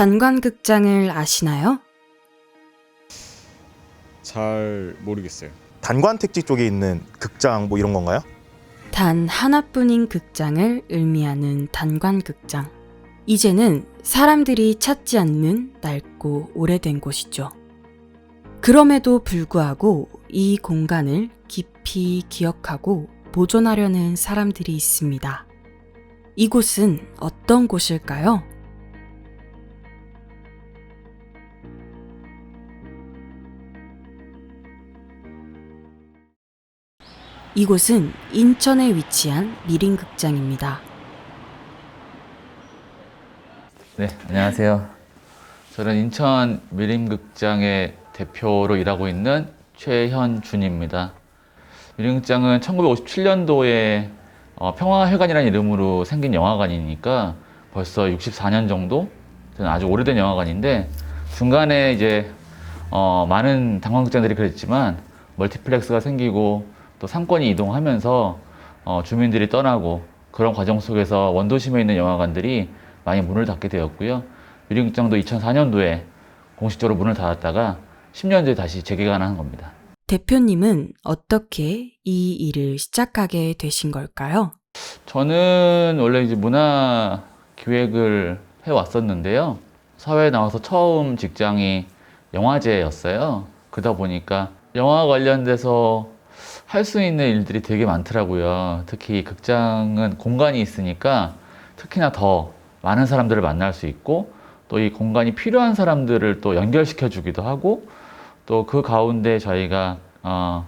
단관극장을 아시나요? 잘 모르겠어요. 단관 택지 쪽에 있는 극장 뭐 이런 건가요? 단 하나뿐인 극장을 의미하는 단관극장. 이제는 사람들이 찾지 않는 낡고 오래된 곳이죠. 그럼에도 불구하고 이 공간을 깊이 기억하고 보존하려는 사람들이 있습니다. 이곳은 어떤 곳일까요? 이곳은 인천에 위치한 미림극장입니다. 네, 안녕하세요. 저는 인천 미림극장의 대표로 일하고 있는 최현준입니다. 미림극장은 1957년도에 어, 평화회관이라는 이름으로 생긴 영화관이니까 벌써 64년 정도 아주 오래된 영화관인데 중간에 이제 어, 많은 단관극장들이 그랬지만 멀티플렉스가 생기고 또 상권이 이동하면서 어, 주민들이 떠나고 그런 과정 속에서 원도심에 있는 영화관들이 많이 문을 닫게 되었고요. 미림극장도 2004년도에 공식적으로 문을 닫았다가 10년 뒤에 다시 재개관한 겁니다. 대표님은 어떻게 이 일을 시작하게 되신 걸까요? 저는 원래 이제 문화 기획을 해 왔었는데요. 사회에 나와서 처음 직장이 영화제였어요. 그러다 보니까 영화 관련돼서 할 수 있는 일들이 되게 많더라고요. 특히 극장은 공간이 있으니까 특히나 더 많은 사람들을 만날 수 있고 또 이 공간이 필요한 사람들을 또 연결시켜 주기도 하고 또 그 가운데 저희가 어,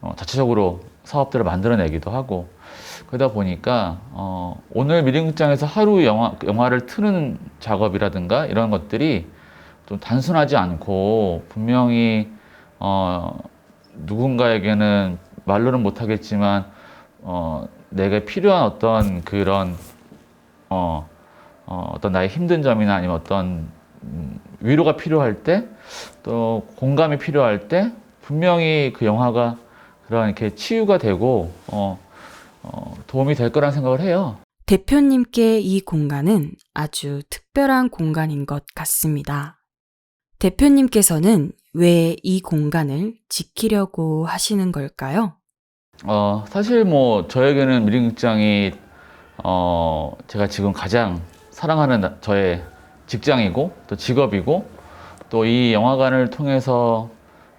어, 자체적으로 사업들을 만들어내기도 하고 그러다 보니까 어, 오늘 미림극장에서 하루 영화, 영화를 트는 작업이라든가 이런 것들이 좀 단순하지 않고 분명히 어, 누군가에게는 말로는 못하겠지만 어, 내게 필요한 어떤 그런 어, 어, 어떤 나의 힘든 점이나 아니면 어떤 음, 위로가 필요할 때 또 공감이 필요할 때 분명히 그 영화가 그런 이렇게 치유가 되고 어, 어, 도움이 될 거란 생각을 해요. 대표님께 이 공간은 아주 특별한 공간인 것 같습니다. 대표님께서는 왜 이 공간을 지키려고 하시는 걸까요? 어, 사실 뭐 저에게는 미림극장이 어, 제가 지금 가장 사랑하는 나- 저의 직장이고 또 직업이고 또 이 영화관을 통해서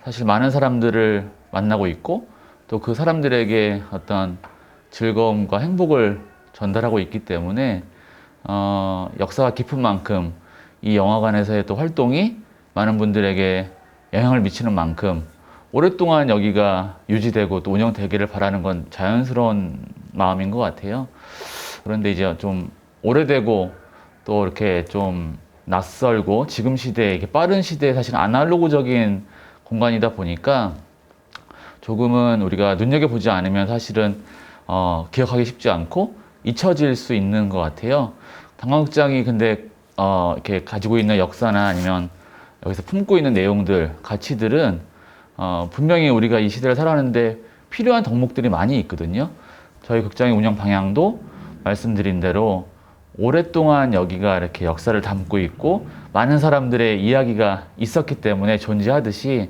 사실 많은 사람들을 만나고 있고 또 그 사람들에게 어떤 즐거움과 행복을 전달하고 있기 때문에 어, 역사가 깊은 만큼 이 영화관에서의 또 활동이 많은 분들에게 영향을 미치는 만큼 오랫동안 여기가 유지되고 또 운영되기를 바라는 건 자연스러운 마음인 것 같아요. 그런데 이제 좀 오래되고 또 이렇게 좀 낯설고 지금 시대에 이렇게 빠른 시대에 사실 아날로그적인 공간이다 보니까 조금은 우리가 눈여겨보지 않으면 사실은 어, 기억하기 쉽지 않고 잊혀질 수 있는 것 같아요. 당황극장이 근데 어, 이렇게 가지고 있는 역사나 아니면 여기서 품고 있는 내용들, 가치들은 어, 분명히 우리가 이 시대를 살아가는데 필요한 덕목들이 많이 있거든요. 저희 극장의 운영 방향도 말씀드린 대로 오랫동안 여기가 이렇게 역사를 담고 있고 많은 사람들의 이야기가 있었기 때문에 존재하듯이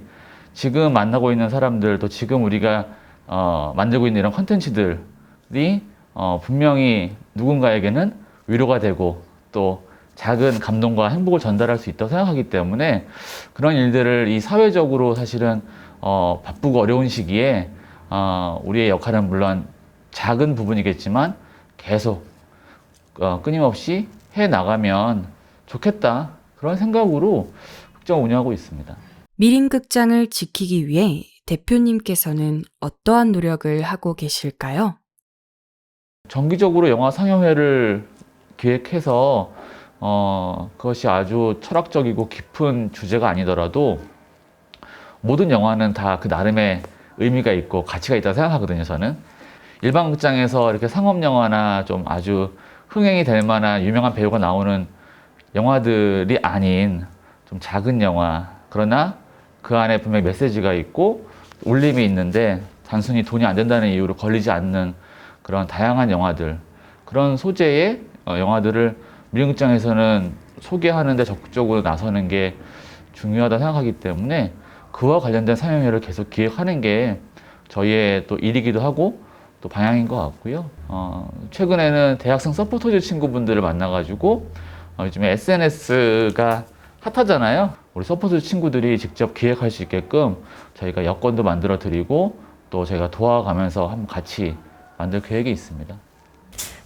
지금 만나고 있는 사람들 또 지금 우리가 어, 만들고 있는 이런 컨텐츠들이 어, 분명히 누군가에게는 위로가 되고 또 작은 감동과 행복을 전달할 수 있다고 생각하기 때문에 그런 일들을 이 사회적으로 사실은 어, 바쁘고 어려운 시기에 어, 우리의 역할은 물론 작은 부분이겠지만 계속 어, 끊임없이 해 나가면 좋겠다 그런 생각으로 극장 운영하고 있습니다. 미림 극장을 지키기 위해 대표님께서는 어떠한 노력을 하고 계실까요? 정기적으로 영화 상영회를 기획해서 어, 그것이 아주 철학적이고 깊은 주제가 아니더라도 모든 영화는 다 그 나름의 의미가 있고 가치가 있다고 생각하거든요, 저는. 일반 극장에서 이렇게 상업 영화나 좀 아주 흥행이 될 만한 유명한 배우가 나오는 영화들이 아닌 좀 작은 영화. 그러나 그 안에 분명히 메시지가 있고 울림이 있는데 단순히 돈이 안 된다는 이유로 걸리지 않는 그런 다양한 영화들. 그런 소재의 어, 영화들을 미림극장에서는 소개하는데 적극적으로 나서는 게 중요하다 생각하기 때문에 그와 관련된 상영회를 계속 기획하는 게 저희의 또 일이기도 하고 또 방향인 것 같고요. 어, 최근에는 대학생 서포터즈 친구분들을 만나가지고 어, 요즘에 SNS가 핫하잖아요. 우리 서포터즈 친구들이 직접 기획할 수 있게끔 저희가 여건도 만들어 드리고 또 저희가 도와가면서 한번 같이 만들 계획이 있습니다.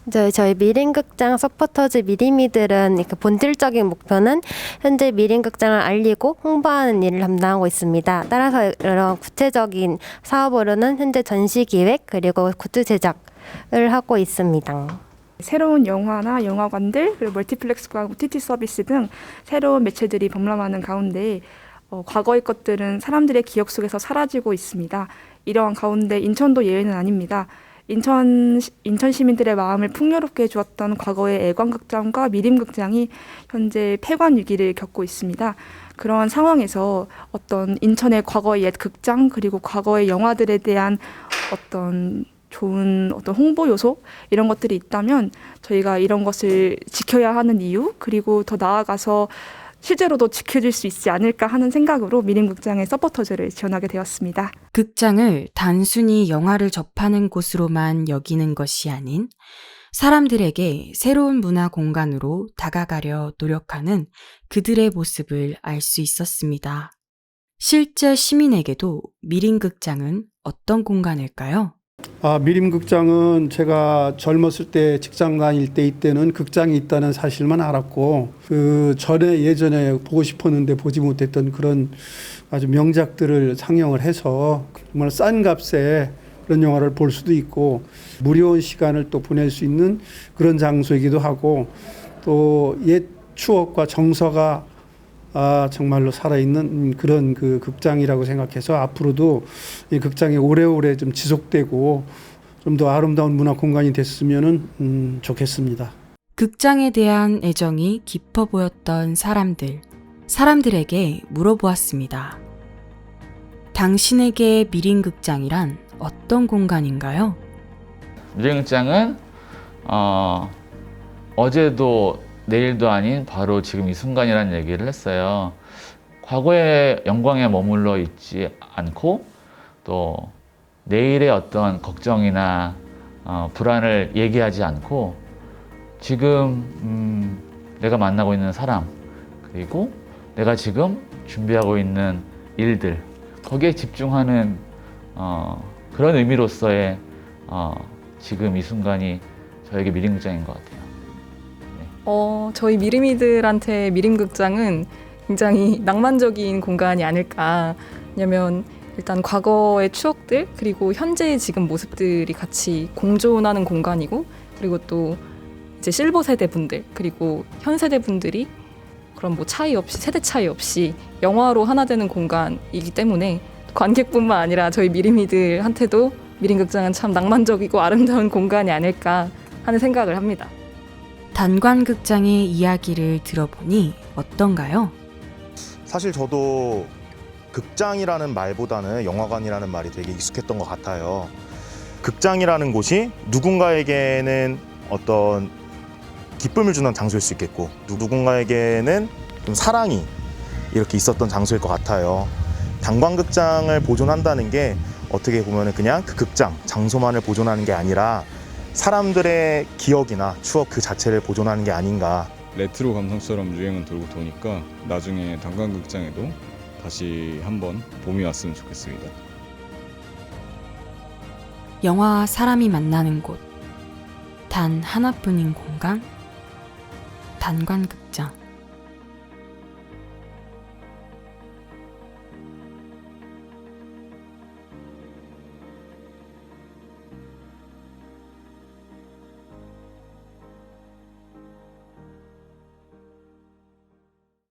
저희, 저희 미림극장 서포터즈 미리미들은 이렇게 본질적인 목표는 현재 미림극장을 알리고 홍보하는 일을 담당하고 있습니다. 따라서 이런 구체적인 사업으로는 현재 전시 기획 그리고 굿즈 제작을 하고 있습니다. 새로운 영화나 영화관들 그리고 멀티플렉스과 OTT 서비스 등 새로운 매체들이 범람하는 가운데 어, 과거의 것들은 사람들의 기억 속에서 사라지고 있습니다. 이러한 가운데 인천도 예외는 아닙니다. 인천 인천 시민들의 마음을 풍요롭게 해주었던 과거의 애관극장과 미림극장이 현재 폐관 위기를 겪고 있습니다. 그러한 상황에서 어떤 인천의 과거의 옛 극장 그리고 과거의 영화들에 대한 어떤 좋은 어떤 홍보 요소 이런 것들이 있다면 저희가 이런 것을 지켜야 하는 이유 그리고 더 나아가서 실제로도 지켜질 수 있지 않을까 하는 생각으로 미림극장의 서포터즈를 지원하게 되었습니다. 극장을 단순히 영화를 접하는 곳으로만 여기는 것이 아닌 사람들에게 새로운 문화 공간으로 다가가려 노력하는 그들의 모습을 알 수 있었습니다. 실제 시민에게도 미림극장은 어떤 공간일까요? 아, 미림극장은 제가 젊었을 때 직장 다닐 때 이때는 극장이 있다는 사실만 알았고 그 전에 예전에 보고 싶었는데 보지 못했던 그런 아주 명작들을 상영을 해서 정말 싼 값에 그런 영화를 볼 수도 있고 무료한 시간을 또 보낼 수 있는 그런 장소이기도 하고 또 옛 추억과 정서가 아, 정말로 살아있는 그런 그 극장이라고 생각해서 앞으로도 이 극장이 오래오래 좀 지속되고 좀 더 아름다운 문화 공간이 됐으면 음, 좋겠습니다. 극장에 대한 애정이 깊어 보였던 사람들, 사람들에게 물어보았습니다. 당신에게 미림극장이란 어떤 공간인가요? 미래극장은 어, 어제도 내일도 아닌 바로 지금 이 순간이라는 얘기를 했어요. 과거의 영광에 머물러 있지 않고 또 내일의 어떤 걱정이나 어, 불안을 얘기하지 않고 지금 음, 내가 만나고 있는 사람 그리고 내가 지금 준비하고 있는 일들 거기에 집중하는 어, 그런 의미로서의 어, 지금 이 순간이 저에게 미림극장인 것 같아요. 어, 저희 미리미들한테 미림극장은 굉장히 낭만적인 공간이 아닐까. 왜냐면 일단 과거의 추억들 그리고 현재의 지금 모습들이 같이 공존하는 공간이고 그리고 또 이제 실버 세대 분들 그리고 현 세대 분들이 그런 뭐 차이 없이 세대 차이 없이 영화로 하나 되는 공간이기 때문에 관객뿐만 아니라 저희 미리미들한테도 미림극장은 참 낭만적이고 아름다운 공간이 아닐까 하는 생각을 합니다. 단관극장의 이야기를 들어보니 어떤가요? 사실 저도 극장이라는 말보다는 영화관이라는 말이 되게 익숙했던 것 같아요. 극장이라는 곳이 누군가에게는 어떤 기쁨을 주는 장소일 수 있겠고 누군가에게는 좀 사랑이 이렇게 있었던 장소일 것 같아요. 단관극장을 보존한다는 게 어떻게 보면 그냥 그 극장 장소만을 보존하는 게 아니라 사람들의 기억이나 추억 그 자체를 보존하는 게 아닌가 레트로 감성처럼 유행은 돌고 도니까 나중에 단관극장에도 다시 한번 봄이 왔으면 좋겠습니다. 영화와 사람이 만나는 곳. 단 하나뿐인 공간. 단관극장.